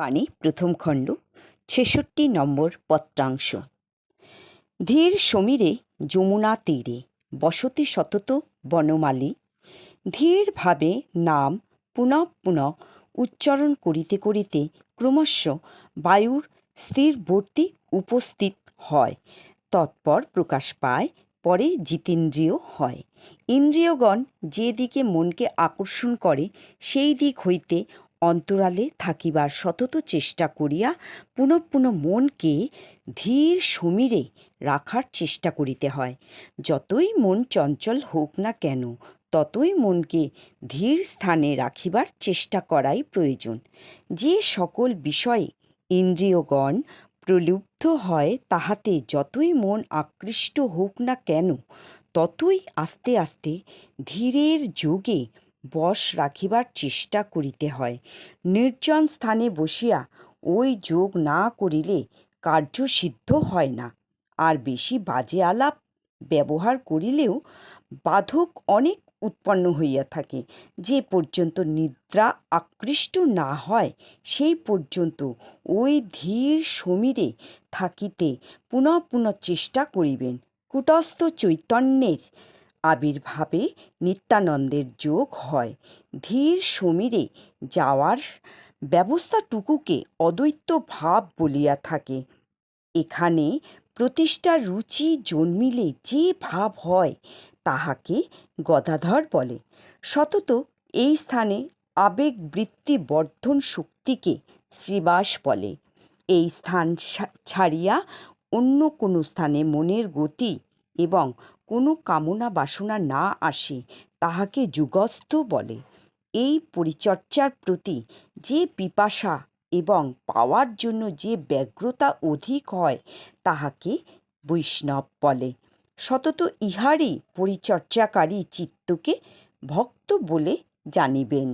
পানি, প্রথম খণ্ড, ছেষট্টি নম্বর পত্রাংশ। ধীর সমীরে যমুনা তীরে, বসতি সতত বনমালী, ধীরভাবে নাম পুনঃ পুনঃ উচ্চারণ করিতে করিতে ক্রমশ বায়ুর স্থিরবর্তী উপস্থিত হয়, তৎপর প্রকাশ পায়, পরে জিতেন্দ্রিয় হয়। ইন্দ্রিয়গণ যে দিকে মনকে আকর্ষণ করে, সেই দিক হইতে অন্তরালে থাকিবার সতত চেষ্টা করিয়া পুনঃ পুনঃ মনকে ধীর সমীরে রাখার চেষ্টা করিতে হয়। যতই মন চঞ্চল হোক না কেন, ততই মনকে ধীর স্থানে রাখিবার চেষ্টা করাই প্রয়োজন। যে সকল বিষয়ে ইন্দ্রিয়গণ প্রলুব্ধ হয়, তাহাতে যতই মন আকৃষ্ট হোক না কেন, ততই আস্তে আস্তে ধীরের যোগে বশ রাখিবার চেষ্টা করিতে হয়। নির্জন স্থানে বসিয়া ওই যোগ না করিলে কার্য সিদ্ধ হয় না। আর বেশি বাজে আলাপ ব্যবহার করিলেও বাধক অনেক উৎপন্ন হইয়া থাকে। যে পর্যন্ত নিদ্রা আকৃষ্ট না হয়, সেই পর্যন্ত ওই ধীর সমীরে থাকিতে পুনঃ পুনঃ চেষ্টা করিবেন। কুটস্থ চৈতন্যের আবির্ভাবে নিত্যানন্দের যোগ হয়। ধীর সমীরে যাওয়ার ব্যবস্থাটুকুকে অদ্বৈত ভাব বলিয়া থাকে। এখানে প্রতিষ্ঠার রুচি জন্মিলে যে ভাব হয়, তাহাকে গদাধর বলে। সতত এই স্থানে আবেগ বৃত্তি বর্ধন শক্তিকে শ্রীবাস বলে। এই স্থান ছাড়িয়া অন্য কোনো স্থানে মনের গতি এবং কোনো কামনা বাসনা না আসে, তাহাকে যুগস্থ বলে। এই পরিচর্যার প্রতি যে পিপাসা এবং পাওয়ার জন্য যে ব্যগ্রতা অধিক হয়, তাহাকে বৈষ্ণব বলে। সতত ইহারই পরিচর্যাকারী চিত্তকে ভক্ত বলে জানিবেন।